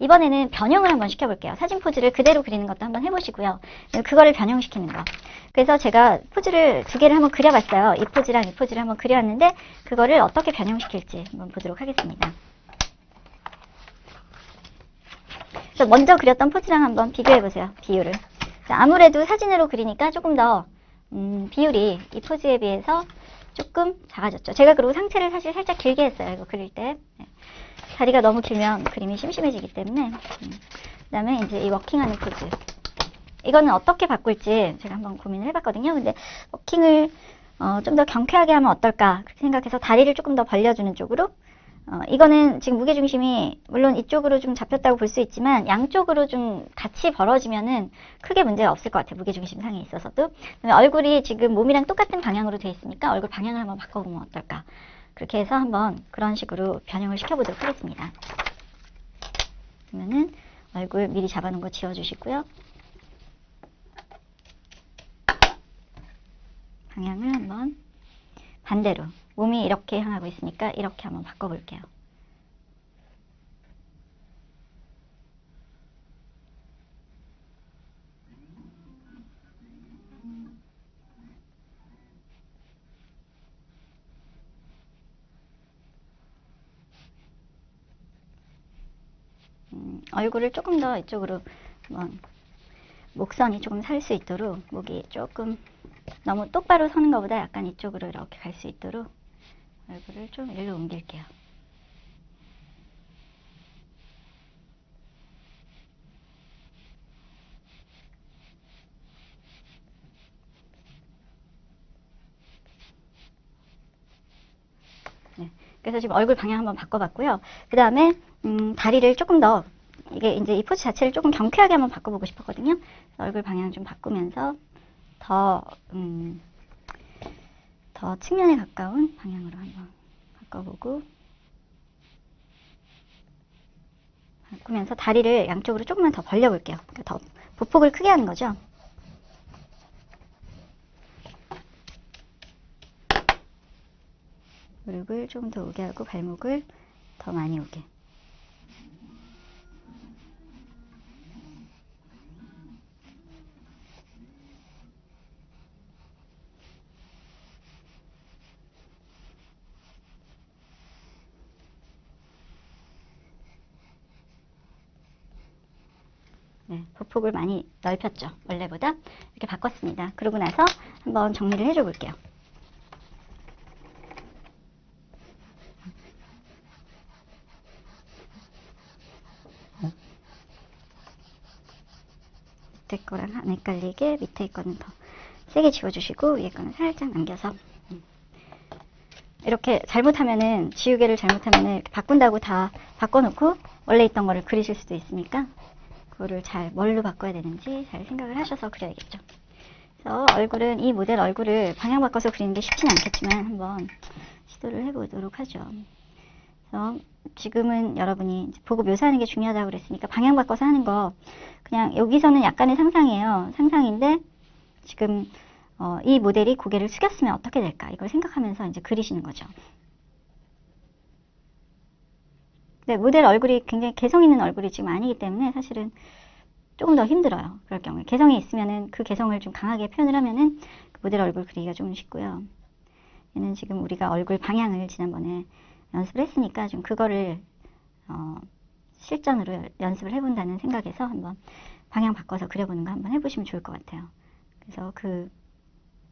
이번에는 변형을 한번 시켜볼게요. 사진 포즈를 그대로 그리는 것도 한번 해보시고요. 그거를 변형시키는 거. 그래서 제가 포즈를 두 개를 한번 그려봤어요. 이 포즈랑 이 포즈를 한번 그려왔는데 그거를 어떻게 변형시킬지 한번 보도록 하겠습니다. 그래서 먼저 그렸던 포즈랑 한번 비교해보세요. 비율을. 자, 아무래도 사진으로 그리니까 조금 더 음, 비율이 이 포즈에 비해서 조금 작아졌죠. 제가 그리고 상체를 사실 살짝 길게 했어요. 이거 그릴 때. 네. 다리가 너무 길면 그림이 심심해지기 때문에 음. 그 다음에 이제 이 워킹하는 포즈 이거는 어떻게 바꿀지 제가 한번 고민을 해봤거든요. 근데 워킹을 어, 좀 더 경쾌하게 하면 어떨까 그렇게 생각해서 다리를 조금 더 벌려주는 쪽으로 어, 이거는 지금 무게중심이 물론 이쪽으로 좀 잡혔다고 볼 수 있지만 양쪽으로 좀 같이 벌어지면은 크게 문제가 없을 것 같아요. 무게중심 상에 있어서도. 얼굴이 지금 몸이랑 똑같은 방향으로 돼 있으니까 얼굴 방향을 한번 바꿔보면 어떨까. 그렇게 해서 한번 그런 식으로 변형을 시켜보도록 하겠습니다. 그러면은 얼굴 미리 잡아놓은 거 지워주시고요. 방향을 한번 반대로 몸이 이렇게 향하고 있으니까 이렇게 한번 바꿔볼게요. 얼굴을 조금 더 이쪽으로 목선이 조금 살 수 있도록 목이 조금 너무 똑바로 서는 것보다 약간 이쪽으로 이렇게 갈 수 있도록 얼굴을 좀 일로 옮길게요. 네, 그래서 지금 얼굴 방향 한번 바꿔봤고요. 그 다음에 음, 다리를 조금 더 이게 이제 이 포즈 자체를 조금 경쾌하게 한번 바꿔보고 싶었거든요. 얼굴 방향 좀 바꾸면서 더, 음, 더 측면에 가까운 방향으로 한번 바꿔보고 바꾸면서 다리를 양쪽으로 조금만 더 벌려볼게요. 그러니까 더 보폭을 크게 하는 거죠. 무릎을 좀 더 오게 하고 발목을 더 많이 오게. 네, 보폭을 많이 넓혔죠. 원래보다. 이렇게 바꿨습니다. 그러고 나서 한번 정리를 해줘 볼게요. 밑에 거랑 안 헷갈리게 밑에 거는 더 세게 지워주시고 위에 거는 살짝 남겨서 음. 이렇게 잘못하면은 지우개를 잘못하면은 바꾼다고 다 바꿔놓고 원래 있던 거를 그리실 수도 있으니까 그거를 잘 뭘로 바꿔야 되는지 잘 생각을 하셔서 그려야겠죠. 그래서 얼굴은 이 모델 얼굴을 방향 바꿔서 그리는 게 쉽지는 않겠지만 한번 시도를 해보도록 하죠. 그래서 지금은 여러분이 보고 묘사하는 게 중요하다고 그랬으니까 방향 바꿔서 하는 거 그냥 여기서는 약간의 상상이에요. 상상인데 지금 어, 이 모델이 고개를 숙였으면 어떻게 될까 이걸 생각하면서 이제 그리시는 거죠. 네, 모델 얼굴이 굉장히 개성 있는 얼굴이 지금 아니기 때문에 사실은 조금 더 힘들어요. 그럴 경우에 개성이 있으면은 그 개성을 좀 강하게 표현을 하면은 그 모델 얼굴 그리기가 좀 쉽고요. 얘는 지금 우리가 얼굴 방향을 지난번에 연습을 했으니까 좀 그거를 어, 실전으로 연습을 해본다는 생각에서 한번 방향 바꿔서 그려보는 거 한번 해보시면 좋을 것 같아요. 그래서 그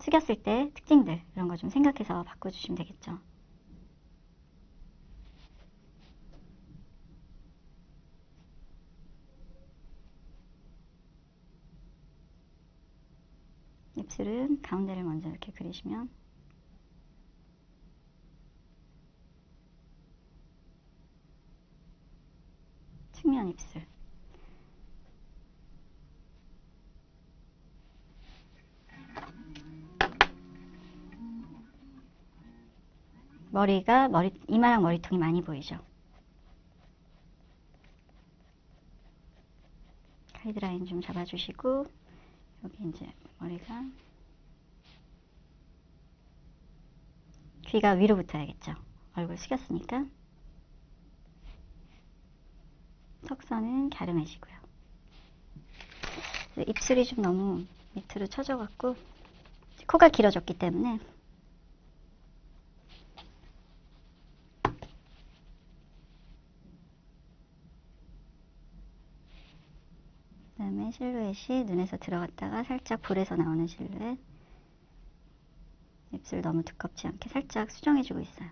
숙였을 때 특징들 이런 거 좀 생각해서 바꿔주시면 되겠죠. 입술은 가운데를 먼저 이렇게 그리시면 측면 입술 머리가 머리 이마랑 머리통이 많이 보이죠. 가이드라인 좀 잡아주시고 여기 이제 머리가 귀가 위로 붙어야겠죠. 얼굴 숙였으니까 턱선은 갸름해지고요. 입술이 좀 너무 밑으로 처져갖고 코가 길어졌기 때문에 그다음에 실루엣이 눈에서 들어갔다가 살짝 볼에서 나오는 실루엣 입술 너무 두껍지 않게 살짝 수정해주고 있어요.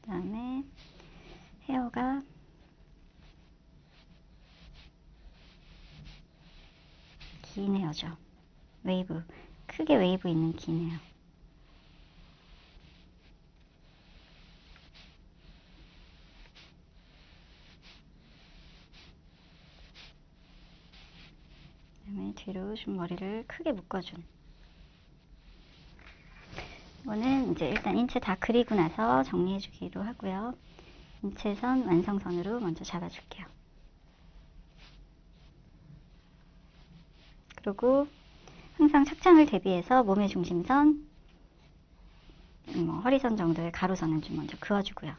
그 다음에 헤어가 긴 헤어죠. 웨이브 크게 웨이브 있는 긴 헤어. 그다음에 뒤로 좀 머리를 크게 묶어준. 이거는 이제 일단 인체 다 그리고 나서 정리해주기로 하고요. 인체선 완성선으로 먼저 잡아줄게요. 그리고 항상 착장을 대비해서 몸의 중심선, 뭐 허리선 정도의 가로선은 좀 먼저 그어주고요.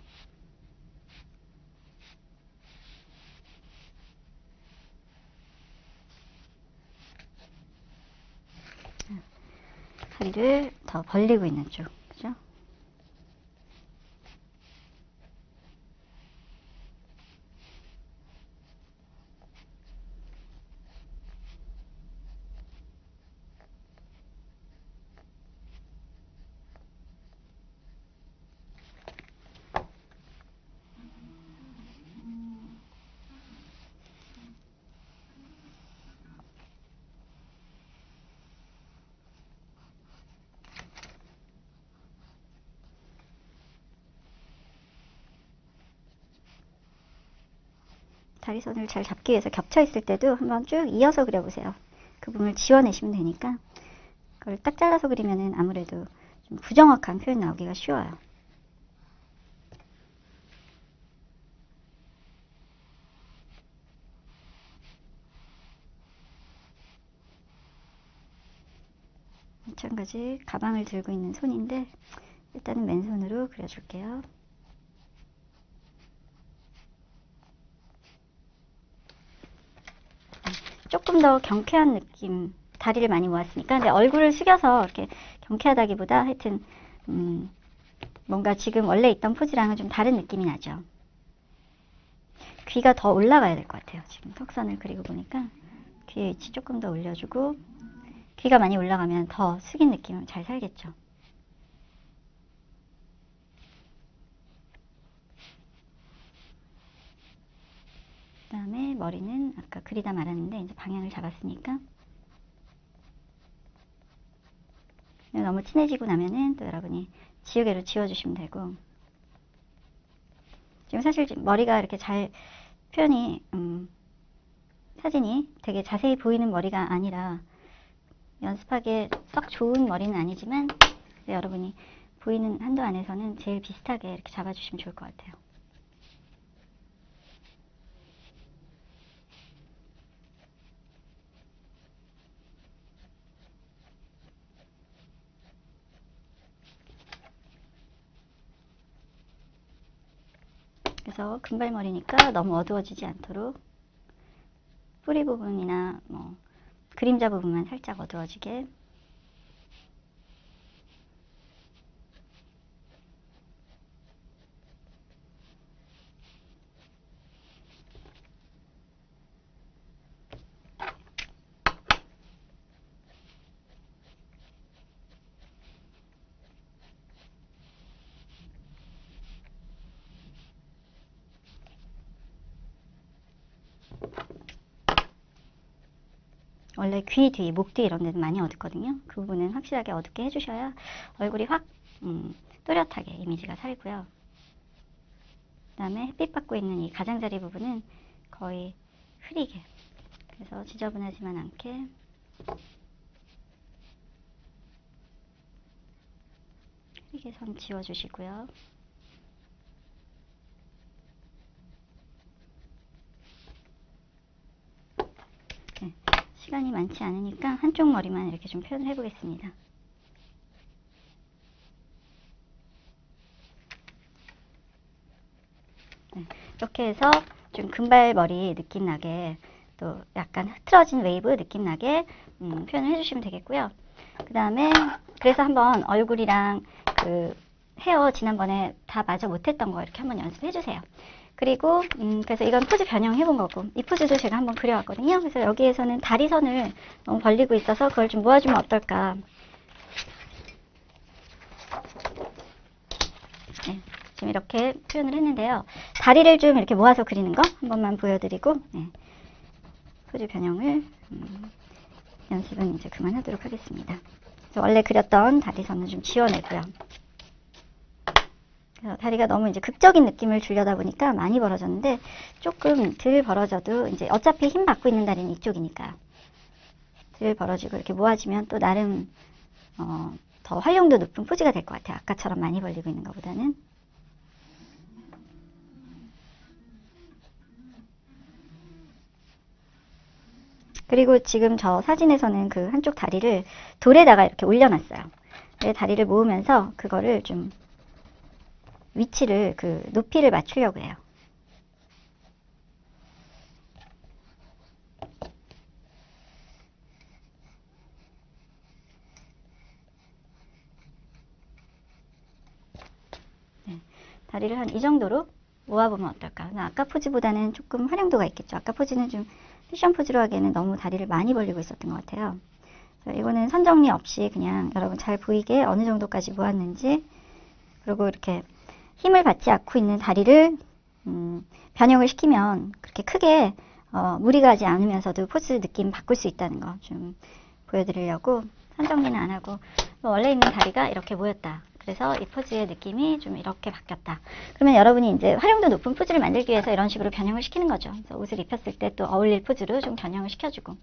다리를 더 벌리고 있는 쪽, 그죠? 다리선을 잘 잡기 위해서 겹쳐 있을 때도 한번 쭉 이어서 그려보세요. 그 부분을 지워내시면 되니까 그걸 딱 잘라서 그리면은 아무래도 좀 부정확한 표현 나오기가 쉬워요. 마찬가지 가방을 들고 있는 손인데 일단은 맨손으로 그려줄게요. 조금 더 경쾌한 느낌 다리를 많이 모았으니까. 근데 얼굴을 숙여서 이렇게 경쾌하다기보다 하여튼 음, 뭔가 지금 원래 있던 포즈랑은 좀 다른 느낌이 나죠. 귀가 더 올라가야 될 것 같아요 지금 턱선을 그리고 보니까. 귀의 위치 조금 더 올려주고 귀가 많이 올라가면 더 숙인 느낌을 잘 살겠죠 그 다음에 머리는 아까 그리다 말았는데 이제 방향을 잡았으니까 너무 진해지고 나면은 또 여러분이 지우개로 지워주시면 되고 지금 사실 머리가 이렇게 잘 표현이 음, 사진이 되게 자세히 보이는 머리가 아니라 연습하기에 썩 좋은 머리는 아니지만 여러분이 보이는 한도 안에서는 제일 비슷하게 이렇게 잡아주시면 좋을 것 같아요. 그래서 금발머리니까 너무 어두워지지 않도록 뿌리 부분이나 뭐 그림자 부분만 살짝 어두워지게 원래 귀 뒤, 목 뒤 이런 데는 많이 어둡거든요. 그 부분은 확실하게 어둡게 해주셔야 얼굴이 확 음, 또렷하게 이미지가 살고요. 그 다음에 햇빛 받고 있는 이 가장자리 부분은 거의 흐리게 그래서 지저분하지만 않게 흐리게 선 지워주시고요. 시간이 많지 않으니까 한쪽 머리만 이렇게 좀 표현을 해보겠습니다. 네, 이렇게 해서 좀 금발머리 느낌 나게 또 약간 흐트러진 웨이브 느낌 나게 음, 표현을 해주시면 되겠고요. 그 다음에 그래서 한번 얼굴이랑 그 헤어 지난번에 다 마저 못했던 거 이렇게 한번 연습해 주세요. 그리고 음, 그래서 이건 포즈 변형해 본 거고 이 포즈도 제가 한번 그려왔거든요. 그래서 여기에서는 다리선을 너무 벌리고 있어서 그걸 좀 모아주면 어떨까. 네, 지금 이렇게 표현을 했는데요. 다리를 좀 이렇게 모아서 그리는 거 한 번만 보여드리고 네, 포즈 변형을 음, 연습은 이제 그만하도록 하겠습니다. 원래 그렸던 다리선은 좀 지워내고요. 그래서 다리가 너무 이제 극적인 느낌을 주려다 보니까 많이 벌어졌는데 조금 덜 벌어져도 이제 어차피 힘 받고 있는 다리는 이쪽이니까 덜 벌어지고 이렇게 모아지면 또 나름 어, 더 활용도 높은 포즈가 될 것 같아요. 아까처럼 많이 벌리고 있는 것보다는. 그리고 지금 저 사진에서는 그 한쪽 다리를 돌에다가 이렇게 올려놨어요. 내 다리를 모으면서 그거를 좀 위치를 그 높이를 맞추려고 해요. 네, 다리를 한 이 정도로 모아보면 어떨까? 아까 포즈보다는 조금 활용도가 있겠죠. 아까 포즈는 좀 패션 포즈로 하기에는 너무 다리를 많이 벌리고 있었던 것 같아요. 이거는 선정리 없이 그냥 여러분 잘 보이게 어느 정도까지 모았는지 그리고 이렇게 힘을 받지 않고 있는 다리를 음, 변형을 시키면 그렇게 크게 어, 무리가 하지 않으면서도 포즈 느낌 바꿀 수 있다는 거 좀 보여드리려고 선정리는 안 하고 원래 있는 다리가 이렇게 모였다. 그래서 이 포즈의 느낌이 좀 이렇게 바뀌었다. 그러면 여러분이 이제 활용도 높은 포즈를 만들기 위해서 이런 식으로 변형을 시키는 거죠. 옷을 입혔을 때 또 어울릴 포즈로 좀 변형을 시켜주고.